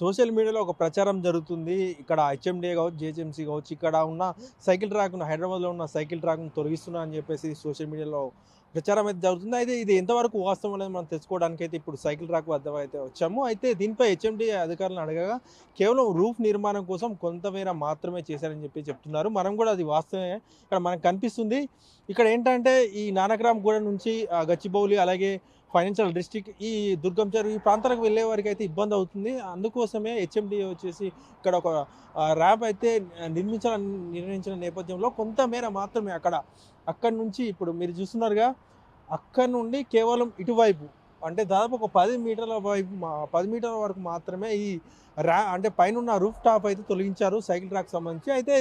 Social మీడియాలో ఒక ప్రచారం జరుగుతుంది. ఇక్కడ హెచ్ఎండిఏ కావచ్చు జిహెచ్ఎంసీ కావచ్చు ఇక్కడ ఉన్న సైకిల్ ట్రాక్ను హైదరాబాద్లో ఉన్న సైకిల్ ట్రాక్ను తొలగిస్తున్నా అని చెప్పేసి సోషల్ మీడియాలో ప్రచారం అయితే జరుగుతుంది. అయితే ఇది ఎంతవరకు వాస్తవం అనేది మనం తెలుసుకోవడానికి అయితే ఇప్పుడు సైకిల్ ట్రాక్ వద్ద అయితే వచ్చాము. అయితే దీనిపై హెచ్ఎండి అధికారులను అడగగా కేవలం రూఫ్ నిర్మాణం కోసం కొంతమేర మాత్రమే చేశారని చెప్పి చెప్తున్నారు. మనం కూడా అది వాస్తవమే. ఇక్కడ మనకు కనిపిస్తుంది. ఇక్కడ ఏంటంటే ఈ నానక్రామ్ గూడ నుంచి గచ్చిబౌలి అలాగే ఫైనాన్షియల్ డిస్టిక్ ఈ దుర్గం చెరువు ఈ ప్రాంతాలకు వెళ్ళే వారికి అయితే ఇబ్బంది అవుతుంది. అందుకోసమే హెచ్ఎండి వచ్చేసి ఇక్కడ ఒక ర్యాప్ అయితే నిర్మించాలని నిర్ణయించిన నేపథ్యంలో కొంతమేర మాత్రమే అక్కడ అక్కడి నుంచి ఇప్పుడు మీరు చూస్తున్నారుగా అక్కడ నుండి కేవలం ఇటువైపు అంటే దాదాపు ఒక పది మీటర్ల వైపు పది మీటర్ల వరకు మాత్రమే ఈ ర్యా అంటే పైన రూఫ్ టాప్ అయితే తొలగించారు సైకిల్ ట్రాక్ సంబంధించి. అయితే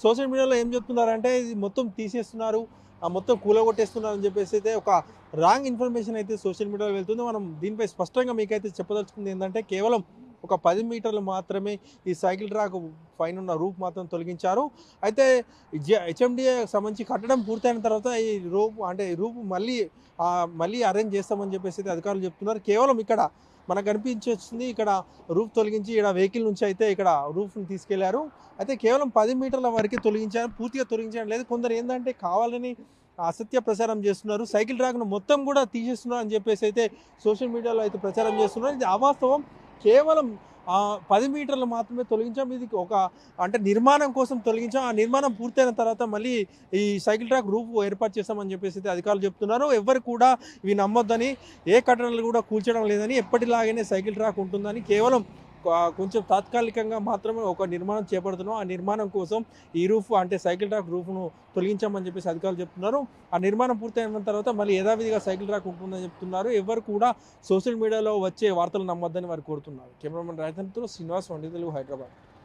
సోషల్ మీడియాలో ఏం చెప్తున్నారంటే ఇది మొత్తం తీసేస్తున్నారు. మొత్తం కూలగొట్టేస్తున్నారని చెప్పేసి అయితే ఒక రాంగ్ ఇన్ఫర్మేషన్ అయితే సోషల్ మీడియాలో వెళ్తుంది. మనం దీనిపై స్పష్టంగా మీకైతే చెప్పదలుచుకుంది ఏంటంటే కేవలం ఒక పది మీటర్లు మాత్రమే ఈ సైకిల్ ట్రాక్ పైన ఉన్న రూప్ మాత్రం తొలగించారు. అయితే హెచ్ఎండిఏ సంబంధించి కట్టడం పూర్తయిన తర్వాత ఈ రూప్ అంటే ఈ రూప్ మళ్ళీ మళ్ళీ అరేంజ్ చేస్తామని చెప్పేసి అయితే అధికారులు చెప్తున్నారు. కేవలం ఇక్కడ మనకు కనిపించొచ్చింది ఇక్కడ రూఫ్ తొలగించి ఇక్కడ వెహికల్ నుంచి అయితే ఇక్కడ రూఫ్ని తీసుకెళ్ళారు. అయితే కేవలం పది మీటర్ల వరకే తొలగించారు పూర్తిగా తొలగించడం లేదు. కొందరు ఏంటంటే కావాలని అసత్య ప్రచారం చేస్తున్నారు సైకిల్ ట్రాక్ను మొత్తం కూడా తీసేస్తున్నారు అని చెప్పేసి అయితే సోషల్ మీడియాలో అయితే ప్రచారం చేస్తున్నారు. ఇది అవాస్తవం. కేవలం పది మీటర్లు మాత్రమే తొలగించాం. ఇది ఒక అంటే నిర్మాణం కోసం తొలగించాం. ఆ నిర్మాణం పూర్తయిన తర్వాత మళ్ళీ ఈ సైకిల్ ట్రాక్ రూప్ ఏర్పాటు చేస్తామని చెప్పేసి అయితే అధికారులు చెప్తున్నారు. ఎవరు కూడా ఇవి నమ్మొద్దని ఏ కట్టడాలు కూడా కూల్చడం లేదని ఎప్పటిలాగనే సైకిల్ ట్రాక్ ఉంటుందని కేవలం కొంచెం తాత్కాలికంగా మాత్రమే ఒక నిర్మాణం చేపడుతున్నాం. ఆ నిర్మాణం కోసం ఈ రూఫ్ అంటే సైకిల్ ట్రాక్ రూఫ్ను తొలగించామని చెప్పేసి అధికారులు చెప్తున్నారు. ఆ నిర్మాణం పూర్తయిన తర్వాత మళ్ళీ యథావిధిగా సైకిల్ ట్రాక్ ఉంటుందని చెప్తున్నారు. ఎవరు కూడా సోషల్ మీడియాలో వచ్చే వార్తలు నమ్మొద్దని వారు కోరుతున్నారు. కెమెరామెన్ రాజధానితో శ్రీనివాస్ వండి తెలుగు హైదరాబాద్.